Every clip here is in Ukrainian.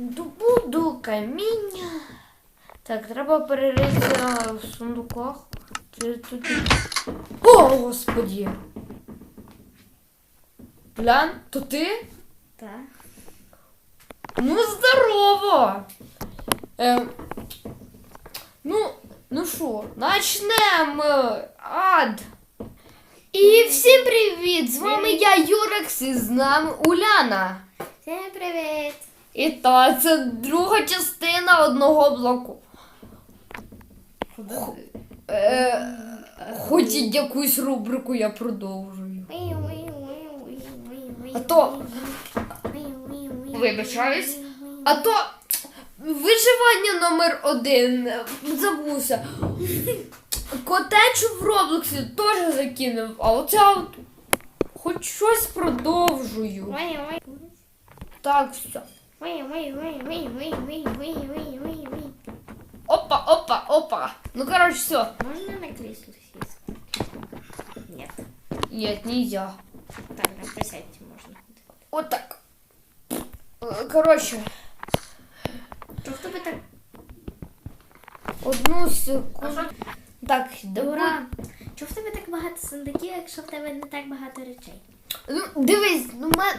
Добуду каміння. Так, треба переритися в сундуках. Тут... О, господі! Лян, то ти? Так. Ну, здорово! Ем, ну, ну що, начнемо. Ад. І всім привіт! З вами я Юрекс і з нами Уляна. Всім привіт! І та це друга частина одного блоку. Е, хоч і якусь рубрику я продовжую. А то- Вибачаюсь. А то виживання номер один. Забувся. Котечу в Роблоксі теж закинув, а оце от хоч щось продовжую. Так, все. Опа, опа, опа. Ну, короче, все. Можна на кресло сесть? Нет. Нет, нельзя. Так, на присядьте можно. Вот так. Е, Короче, Що в тебе так? одну секунду. Так, добре. Дура. Чого в тебе так багато сундуків, якщо в тебе не так багато речей? Ну, дивись, ну мен.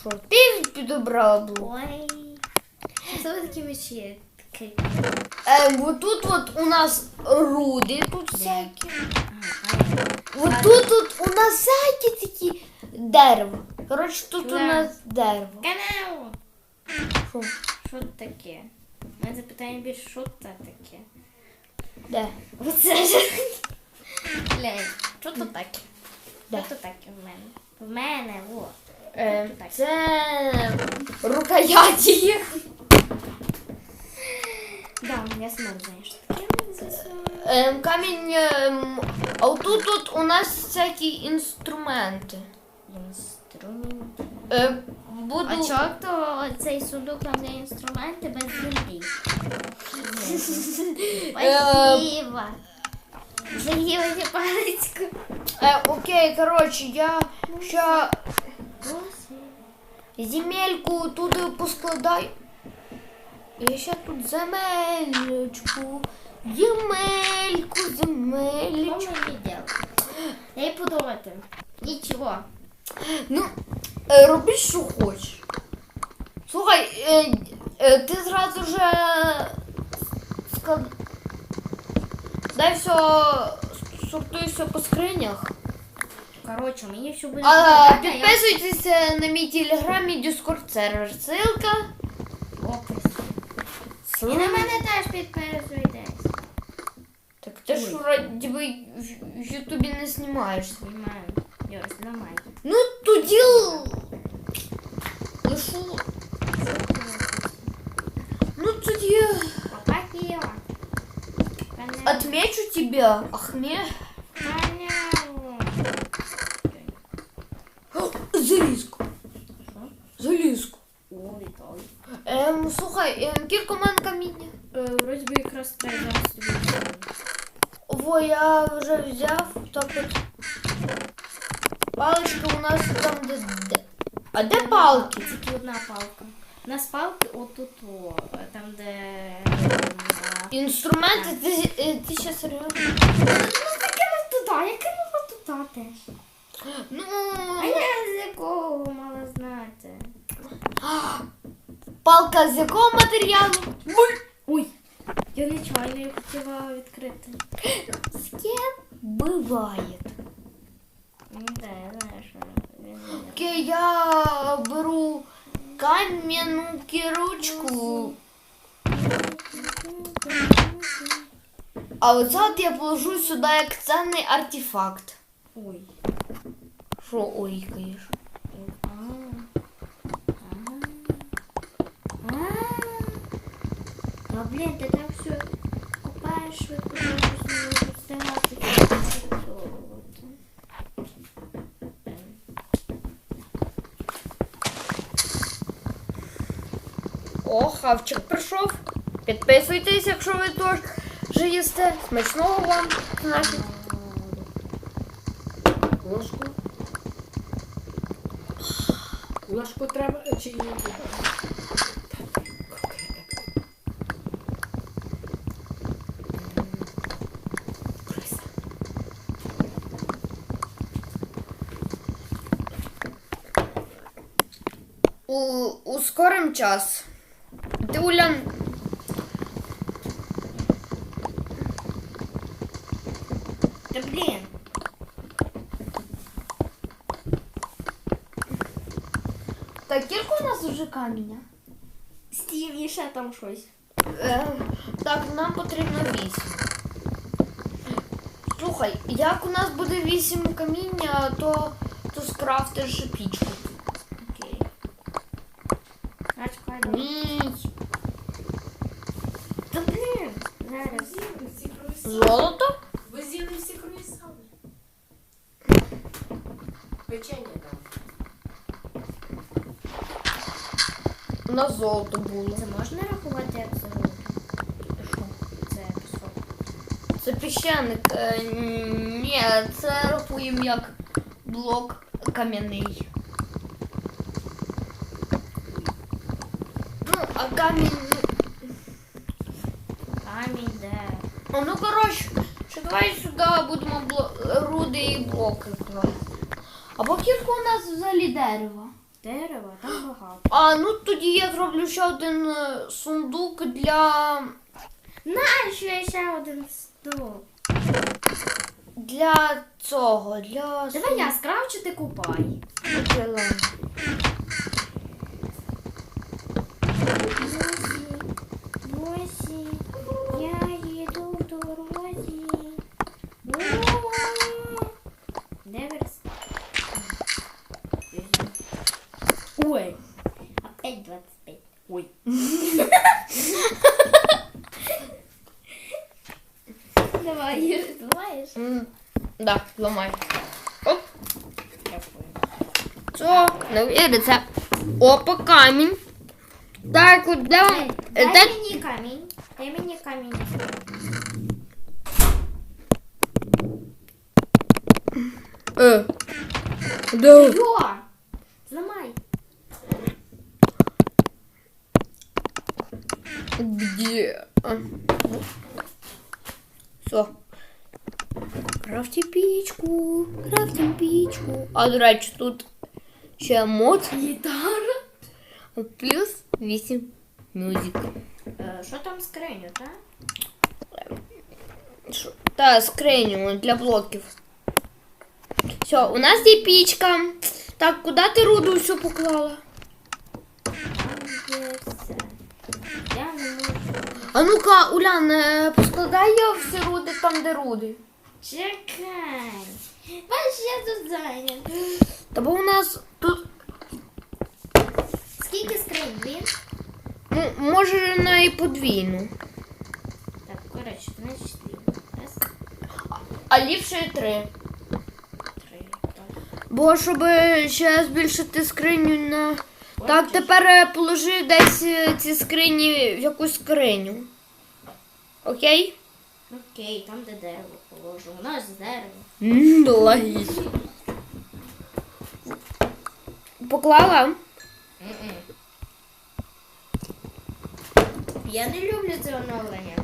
Що, ти підобрала блок? Ой. Що ви такі мечі? Е, вот тут вот у нас руди тут всякі. Вот тут вот у нас всякі такі дерево. Коротше, тут у нас дерево. Канал! Що? Що це таке? Ми запитаємо більше, що це таке? Де? Оце ж. Глянь, що то таке? Що то таке в мене? В мене, во. Е, це рукояті їх. Да, я сама знаю, що таке. Ем, камінь. ем, а отут тут у нас всякі інструменти. Інструменти. Е, буду... А чого то цей сундук там де інструменти без землі? Спасибо. Заїлася паличку. Е, окей, коротше, я ще земельку туди поскладаю. Я ще тут земельку. Земельку, Що земельку. мені делать? Я й подумати. Нічого. Ну, е, роби, що хочеш. Слухай, е, е, ти зразу же. Дай все, сортуй все по скринях. Коротше, мені все буде. А, подобати, я- підписуйтесь на мій телеграм і дискорд сервер. Ссылка. Опис. І на мене теж підписуйтесь. Так ти ж вроді би в- в Ютубі не знімаєшся. Знімаю. Йо, знімай. Ну тоді лишу. Ну тоді Папа Ківа. Понятно. отмечу тебя, Ахме. Понятно. Залізку. Залізку. Ой, ой. Ем, слухай, ем, кілька в мене каміння. Е, Вроді би якраз треба зараз тобі. Во, я вже взяв. Так от. Паличка у нас там де. де. А де палки? Тільки одна палка. У нас палки отут, о, там де. Інструменти, ти, е, ти ще серйозно? Ну, закинув туди, я кинула туди теж. Ну. А я з якого мала знати. Палка з якого матеріалу? Ой, я нечайно її хотіла відкрити. З ким буває. Ну, да, я знаю, що він. Окей, я беру кам'яну кірочку. А оце от я положу сюди як цінний артефакт. Ой. Що ойкаєш? А. А. А, блін, там все встигати. О, хавчик прийшов. Підписуйтесь, якщо ви теж їсте. Смачного вам. Наші. ложку треба е, чи ні? У, ускорим час. Ти, Да блин. Так, скільки у нас вже каміння? Стів і ще там щось. Е, так, нам потрібно вісім. Слухай, як у нас буде вісім каміння, то, то скрафтиш пічку. Окей. А чекай. Ні. Та блін. Зараз. Золото? Ви з'їли всі круїсани. Печення там. У нас золото було. Це можна рахувати як золото? Що? Це пісок. Це піщаник. Е, ні, це рахуємо як блок кам'яний. Ну, а камінь. ну, Камінь де? А ну коротше, що давай сюди будемо бло... руди і блоки класти. Або кілька у нас взагалі дерева. Там багато. А ну тоді я зроблю ще один е, сундук для. Нащо я ще один стол? для цього. Для Давай я скравчу, ти купай. сундука. Босі, я їду в дорозі. О, Де верс? Ой. Опять 25. Ой. Давай, М, Да, ламай. Оп, все, новий рецепт. Опа, камінь. Так, от де? Дай, е, дай де- мені камінь. Дай мені камінь. Е. Де? Йо! Зламай. Где? Все. Крафті пічку, крафтим пічку. А до речі, тут ще мод. Гітара. Плюс 8 мюзик. Е, Що там скриню, так? Шо? Та, скриню для блоків. Все, у нас є пічка. Так, куди ти руду всю поклала? А ну-ка, Улян, е, поскладай я всі руди там, де руди. Чекай. Бач, я тут зайнят. Та бо у нас тут Скільки скринь? Дві? ну, може на і подвійну. Так, коротше, значить дві. Раз, А ліпше три. три. Так. Бо щоб ще збільшити скриню на. Так, тепер е, положи десь е, ці скрині в якусь скриню. Окей? Окей, там де дерево положу. У нас дерево. Ммм, логічно. Поклала? Я не люблю це оновлення.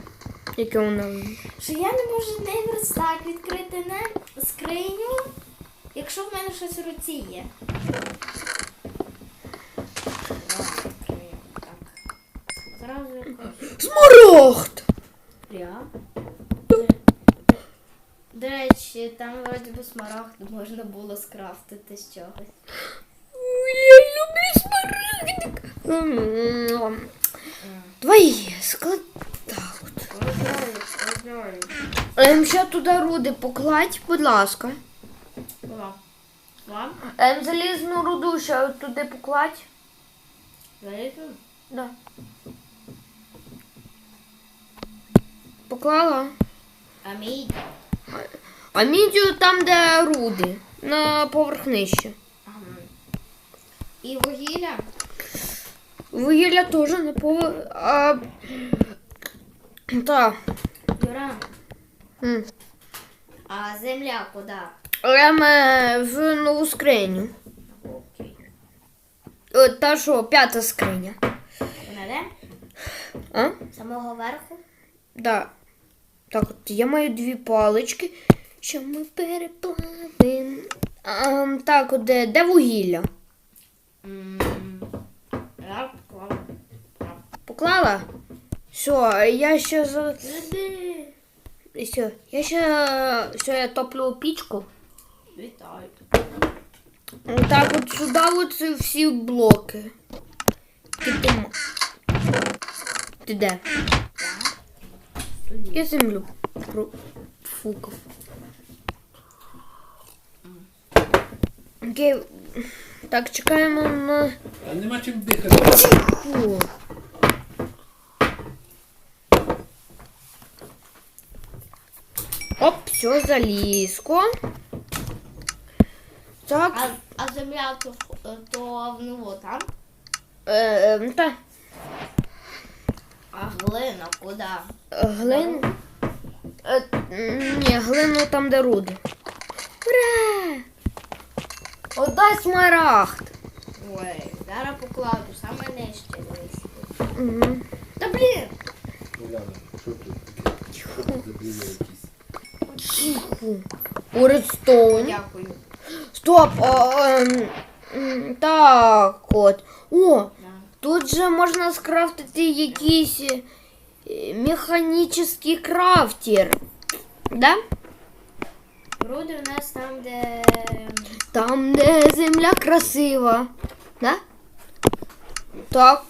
Яке воно? Що я не можу не верстак відкрити не скриню, якщо в мене щось в руці є. Зразу. Смарагд! Я. До речі, там вроді би смарагд можна було скрафтити з чогось. Я люблю смарагдик. Давай склад. Так от. Ем, ще туди руди покладь, будь ласка. Вам? Ем, залізну руду ще от туди покладь. Залізу? Да. Поклала. А мій? А мідію там, де руди. На поверх нижче. Ага. І вугілля? Вугілля теж на поверх. А... Так. Юра. М. А земля куди? Е, в нову скриню. Окей. О, Та що, п'ята скриня. Вона де? А? Самого верху? Да. Так, от я маю дві палички, що ми переплавимо. А, так, от де, де вугілля? М, поклала. Все, я ще за. Все, я ще все, я топлю пічку. Вітаю. Так, от сюди от всі блоки. Ти, ти, ти де? Я землю профукав. Окей. Так, чекаємо на. А нема чим дихати. Оп, все, залізко. Так, А, а земля то, то ну, там? е, е, та, А глина куди? Глин. Е, ні, глину там, де руди. Ура! Отдай смарагд. Ой, зараз покладу, саме нижче. Угу. Та блін! Що тут? Що тут за бліни якісь? Уредстоун. Дякую. Стоп! А, ем, м, так от. О, Да. тут же можна скрафтити якийсь е, механічний крафтер. Да? Руди у нас там, де. Там, де земля красива. Да? Так.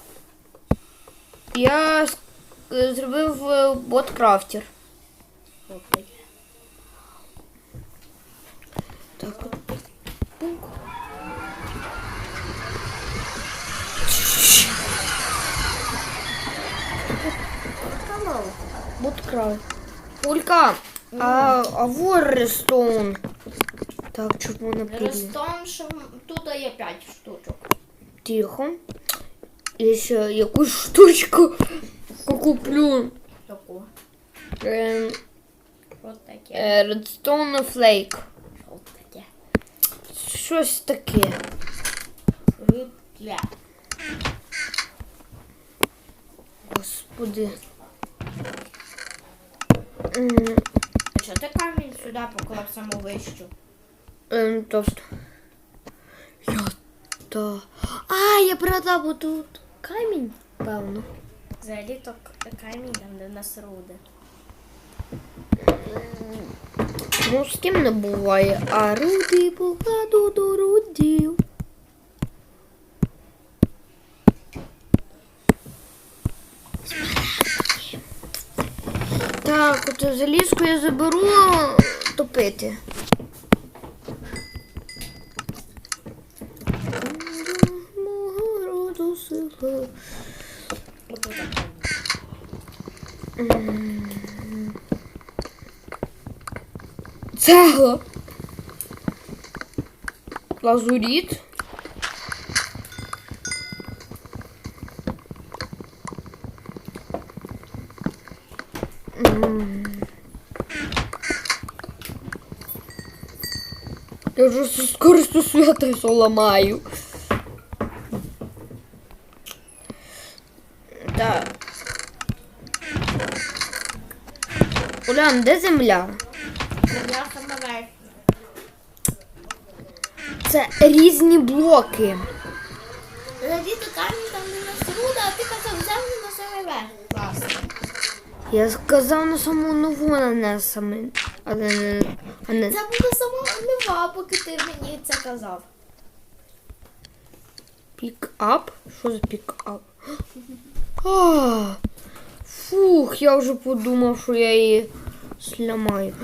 Я зробив бот-крафтер. Так. Бот-крафт. Улька, а, а воррестоун. Так, щоб вона. Ростом, що тут є 5 штучок. Тихо. Я ще якусь штучку куплю. Таку. Ем, Що таке? е, Redstone Flake. Що таке? Щось таке. Рудля. Господи. М, А що ти камінь сюди поклав саму вищу? ем, Тобто. Я та. А, я продав отут камінь, певно. Взагалі то камінь там, де в нас руди. Ну, з ким не буває. А руди покладу до рудів. Так, от залізку я заберу топити. Цегла. Лазуріт. М. Я вже с- скоро свято ламаю. Так. Улян, де земля? Земля сама верхня. Це різні блоки. То камінь там, де в нас руда, а ти казав землю на самий верх. Я сказав на саму нову нанесами. А не, а не. Це буде сама нова, поки ти мені це казав. Пік-ап? Що за пік-ап? Фух, я вже подумав, що я її сламаю.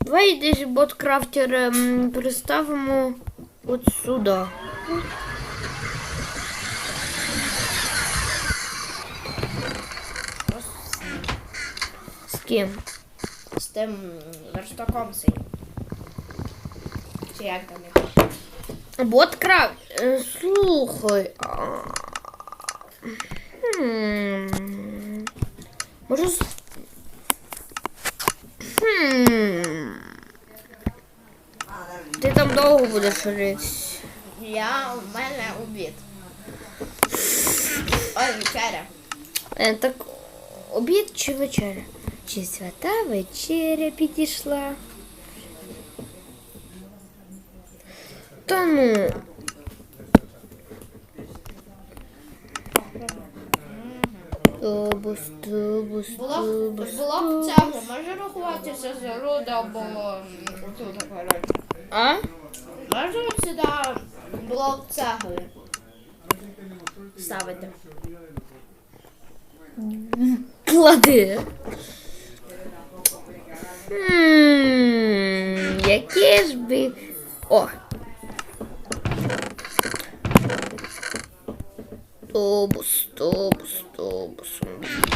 Давай десь боткрафтер ем, переставимо от сюди. З ким? Тим верстаком цей. Чи як там його? Боткрафт. Е, Слухай. хм, Може. Хм. Ти там довго будеш ритись. Я у мене обід. Ой, вечеря. Е, Так, обід чи вечеря? Чи свята вечеря підійшла? Та ну. Тубус, тубус, Було, тубус. було б цегла, може рахуватися за руда або тут коротше. А? Може сюди було б цегли ставити. Клади. Хм, яке ж би. О. Тобус, тобус, тобус.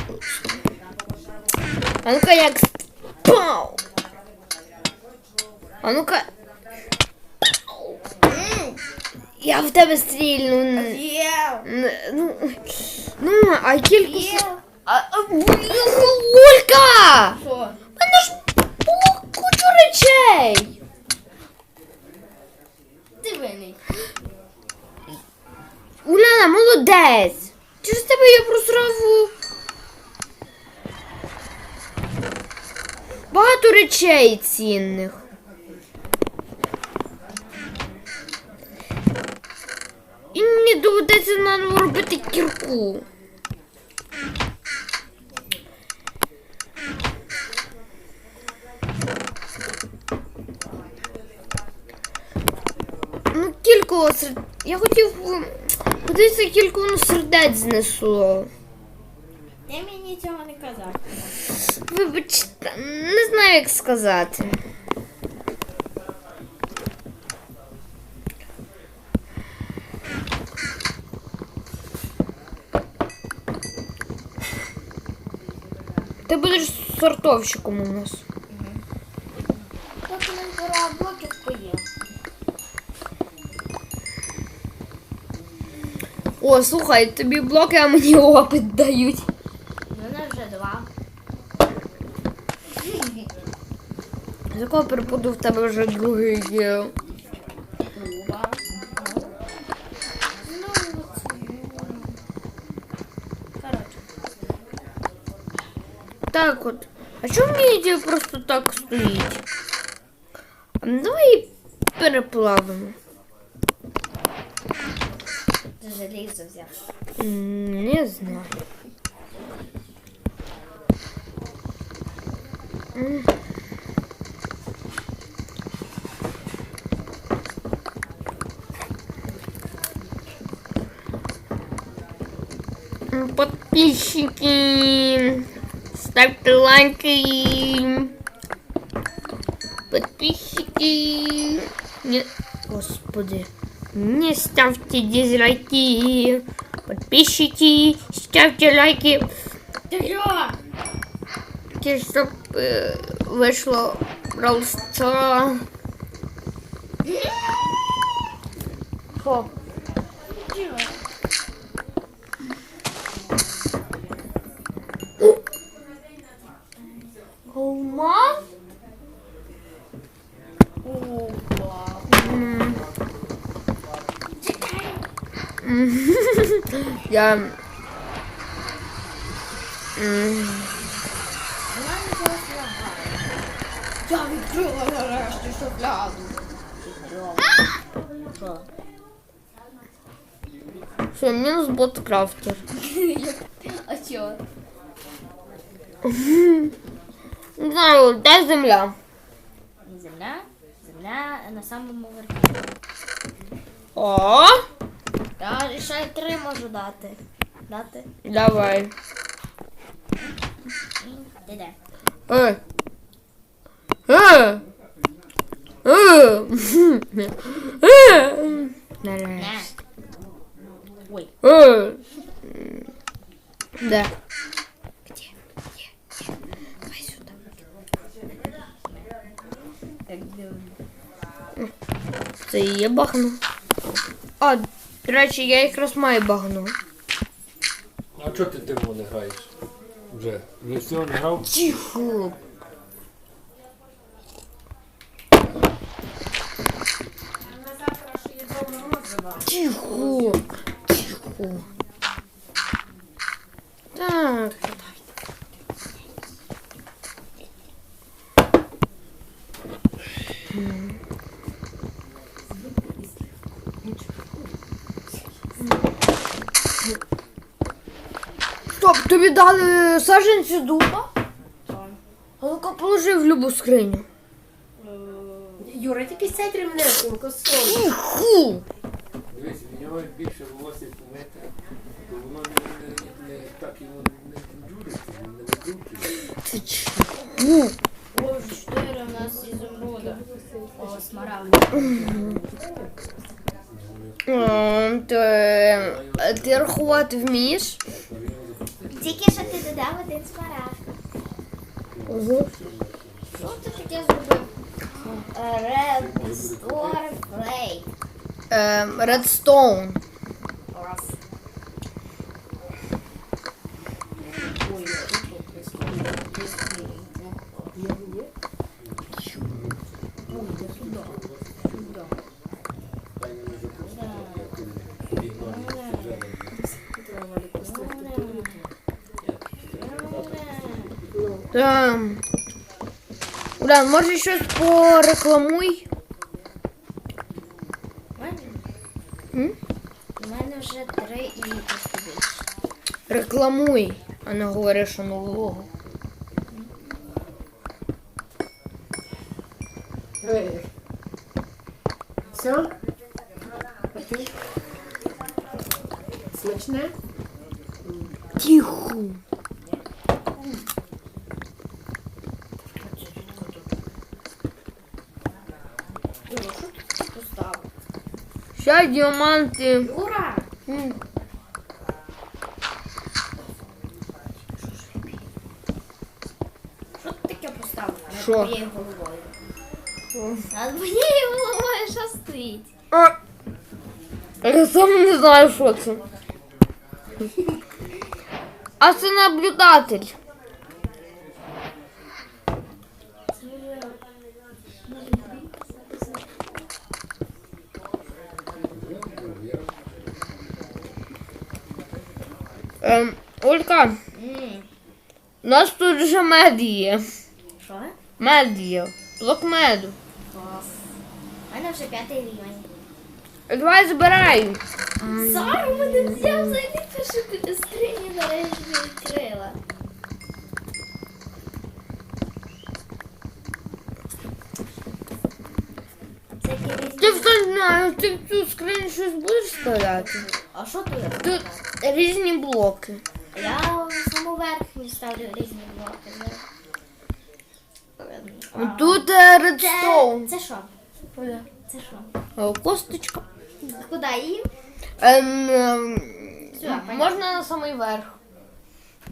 тобус. А ну-ка як. с- Пау! А ну-ка. Пау! М, Я в тебе стрільну. Є! Н- Ну, ну, а кілька. Є! А, а, Олька! Що? Речей. Ти винний. Уляна, молодець. Через тебе я просрав багато речей цінних. І мені доведеться наново робити кірку. Ну, кілько серд... Я хотів подивитися, кілько воно сердець знесло. Ти мені цього не казав. Вибачте, не знаю, як сказати. Ти будеш сортовщиком у нас. Поки не збирав блоків поїв. О, слухай, тобі блоки, а мені опит дають. Мене вже два. З якого перепаду в тебе вже другий є. Ну. Так от. А чому мені просто так стоїть? Ну, давай переплавимо. Ти залізо взяв. М, Не знаю. М. М, Подписчики, ставьте лайки. Подписчики. Не, господи. Не ставьте дизлайки. Подписчики, ставьте лайки. Чтобы вышло Щоб е, просто. Що? Гома? Опа. М. Я. Я відкрила нарешті. Що? Що, мінус бот крафтер. А чого? Не знаю, де земля? Земля? Земля на самому верху. О, Я ще три можу дати. Дати? давай. Ти де? Е. Е. Е. Е. Не. Ой. Е. Де? Где? Где? Где? Давай. Так. А, речі, я якраз маю багно. А чого ти тим не граєш? Вже. Вже все не грав? Тихо. На завтра ще є дома розова. Тихо. Тихо. Так. Стоп, тобі дали саджанці дуба? Так. А ну-ка в любу скриню. Юра, тільки сядь рівнесенько, сон. Фу! Дивись, в нього більше волосся метра, то воно не, не, не так йому не джуриться, він не викручує. Ти чому? О, вже чотири у нас ізумруда. О, смарагд. Ти, е, ти рахувати вмієш? Тільки що ти додав один смарагд. Угу. Що ти таке зробив? Red Store Play. Ем, Redstone. Раз. Ой, Бля, может може щось порекламуй? М? У мене вже три і більше. Рекламуй, а не говори, що нового. Ей. Все? А ти? Смачне? Тихо. Юра, що ти тут поставив? Ще діаманти. Юра! М. Що ти таке поставив над Що? моєю головою? Над моєю головою що стоїть? А, я сам не знаю, що це. А це наблюдатель. Ем, Олька, М, у нас тут вже мед є. Що? Мед є. Блок меду. Клас. У мене вже п'ятий рівень. Давай збирай. Зараз мене взяв взагалі першу скрині нарешті відкрила. Всякі різні- Ти все знаєш, ти в цю скриню щось будеш складати? А що тут? Тут різні блоки. Я саму верхню ставлю різні блоки. А, Тут е, Це, редстоун. це що? Це що? Е, Косточка. Куди її? Ем, ем, можна на самий верх.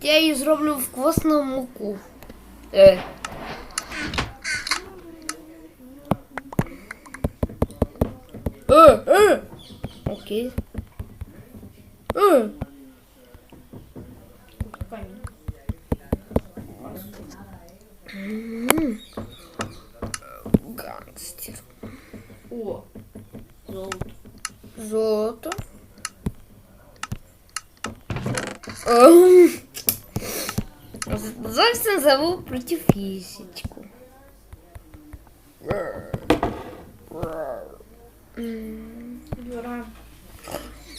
Я її зроблю в квасну муку. Е. Е, е. Окей. Е. Камінь. М. Гангстер. О, золото. Золото. Ем. З- Зовсім забув про цю фісічку. М. Юра.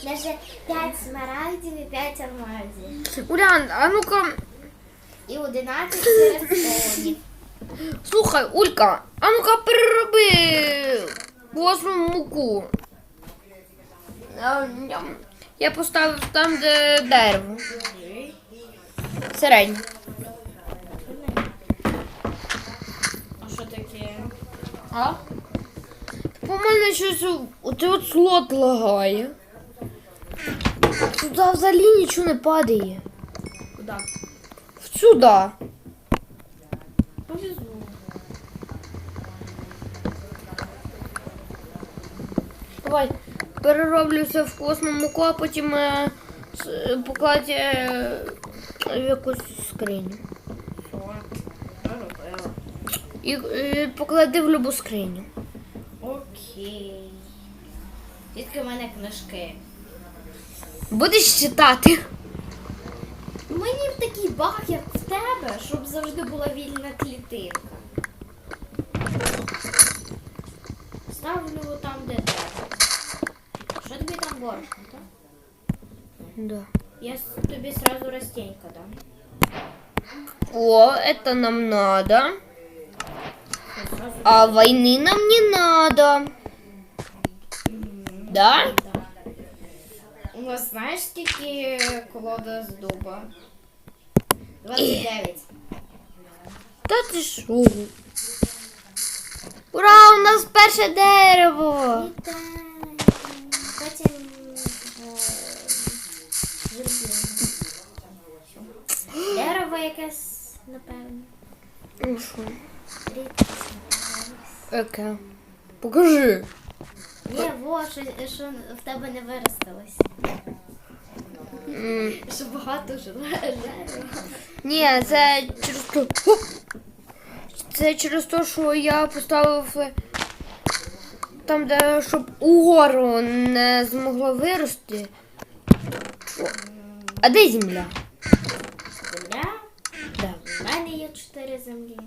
Даже 5 смарагдів і 5 алмазів. Улян, а ну-ка, І 11 середстонів. слухай, Улька, а ну-ка перероби квасну муку. Я- Я поставив там, де дерево. Середнє. А що таке? А? По мене щось оце от слот лагає. Сюди взагалі нічого не падає. Куди? Сюди. Повезло. Давай, перероблю все в косну муку, а потім е, с- покладь е, в якусь скриню. І е, поклади в любу скриню. Окей. Тільки в мене книжки. Будеш читати. Мені б такий баг, як в тебе, щоб завжди була вільна клітинка. Ставлю там, де треба. Що тобі там борошно, так? Да. Я с- тобі сразу растенька дам. О, это нам надо. Я сразу А войны нам не надо. Да? У нас знаєш скільки колода з дуба? 29. Та ти шо? Ура, у нас перше дерево. Потім. Дерево якесь, напевно. Ну що? Яке? Покажи. Ні, во, що, що в тебе не виростилось. Що багато дерева. Ні, це через то. Це через те, що я поставив е, там, де щоб угору не змогло вирости. О, А де земля? Земля. Да. У мене є чотири землі.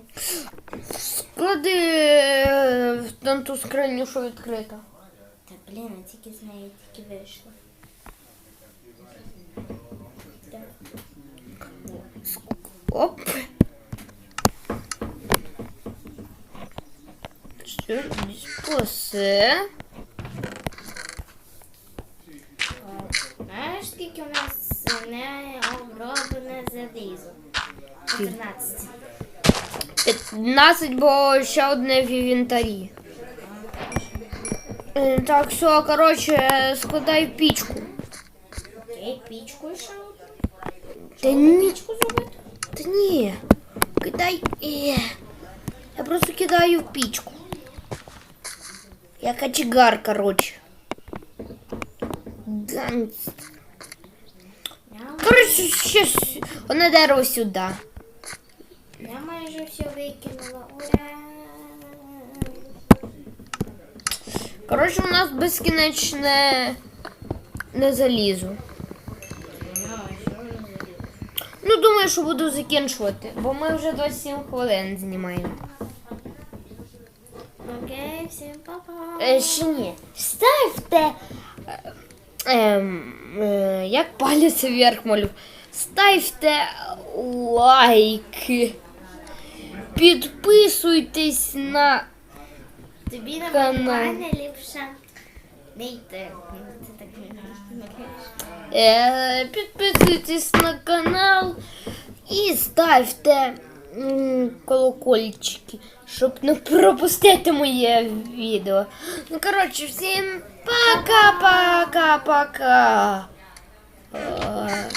Клади е, в там ту скриню, що відкрита. Та блін, я тільки з неї тільки вийшла. Оп. Все. Знаєш, скільки у нас не оброблене залізо? 14. 15, бо ще одне в інвентарі. Е, Так, все, коротше, складай пічку. Окей, пічку ще одну. Та ні, ні. Кидай. Е. Я просто кидаю в пічку. Я кочегар, коротше. Ганц. Я, Коротше, ще с- одне дерево сюди. я майже все викинула. Ура! Коротше, у нас безкінечне не залізо. Ну, що воно залізо? Ну, думаю, що буду закінчувати, бо ми вже 27 хвилин знімаємо. Окей, всім па-па. Е, ще ні. Ставте. е, ем, е, як палець вверх молю. Ставте лайки. Підписуйтесь на. Тобі на Канал. ліпше не йти. підписуйтесь на канал і ставте м, колокольчики, щоб не пропустити моє відео. Ну, коротше, всім пока-пока-пока. Е,